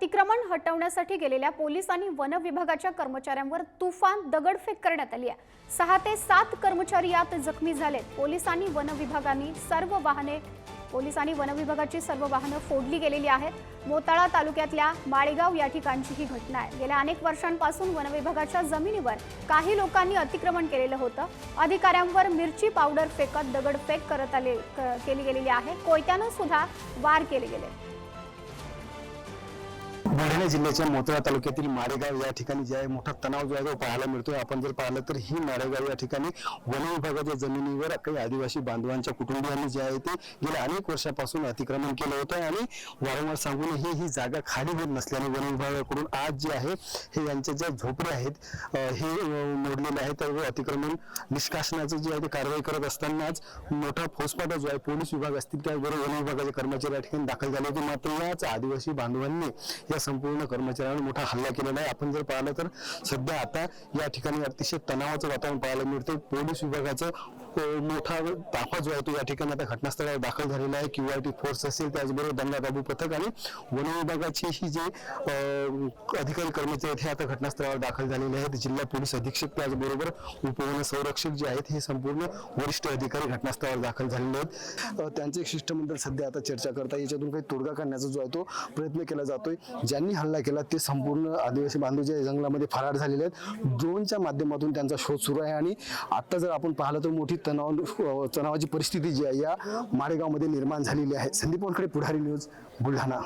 अतिक्रमण हटवण्यासाठी गेलेल्या पोलीस आणि वन विभागाच्या कर्मचाऱ्यांवर तुफान दगडफेक करण्यात आली आहे. सहा ते सात कर्मचारी यात जखमी झालेत. पोलीस आणि वन विभागाने सर्व वाहने पोलीस आणि वन विभागाची सर्व वाहनं फोडली गेलेली आहेत. मोताळा तालुक्यातल्या माळेगाव या ठिकाणची ही घटना आहे. गेल्या अनेक वर्षांपासून वन विभागाच्या जमिनीवर काही लोकांनी अतिक्रमण केलेलं होतं. अधिकाऱ्यांवर मिरची पावडर फेकत दगडफेक करत आले क- केली गेलेली आहे. कोयत्यानं सुद्धा वार केले गेले. बुलढाणा जिल्ह्याच्या मोतळा तालुक्यातील मारेगाव या ठिकाणी जे आहे मोठा तणाव जो आहे तो पाहायला मिळतोय. आपण जर पाहिलं तर ही मारेगाव या ठिकाणी वन विभागाच्या जमिनीवर काही आदिवासी बांधवांच्या कुटुंबियांनी जे आहे ते गेल्या अनेक वर्षापासून अतिक्रमण केलं होतं आणि वारंवार सांगूनही ही जागा खाली होत नसल्याने वन विभागाकडून आज जे आहे हे यांच्या ज्या झोपडे आहेत हे मोडलेले आहेत तर अतिक्रमण निष्कासनाचं जे आहे ते कारवाई करत असतानाच मोठा फौजफाटा जो आहे पोलीस विभाग असतील त्याबरोबर वन विभागाचे कर्मचारी या ठिकाणी दाखल झाले होते. मात्र याच आदिवासी बांधवांनी या संपूर्ण कर्मचाऱ्यांवर मोठा हल्ला केलेला आहे. आपण जर पाहिलं तर सध्या आता या ठिकाणी अतिशय तणावाचं वातावरण पाहायला मिळतं पोलीस विभागाचं मोठा ताफा जो आहे तो या ठिकाणी आता घटनास्थळावर दाखल झालेला आहे. क्यू आय टी फोर्स असेल त्याचबरोबर दंगा काबू पथक आणि वन विभागाचे ही जे अधिकारी कर्मचारी आहेत हे आता घटनास्थळावर दाखल झालेले आहेत. जिल्हा पोलीस अधीक्षक त्याचबरोबर उपवन संरक्षक जे आहेत हे संपूर्ण वरिष्ठ अधिकारी घटनास्थळावर दाखल झालेले आहेत. त्यांचे शिष्टमंडळ सध्या आता चर्चा करता याच्यातून काही तोडगा काढण्याचा जो आहे तो प्रयत्न केला जातोय. ज्यांनी हल्ला केला. ते संपूर्ण आदिवासी बांधव जे जंगलामध्ये फरार झालेले आहेत. ड्रोनच्या माध्यमातून त्यांचा शोध सुरू आहे आणि आता जर आपण पाहिलं तर मोठी तणाव तणावाची परिस्थिती जी आहे या मारेगावमध्ये निर्माण झालेली आहे. संदीप वानखडे पुढारी न्यूज बुलढाणा.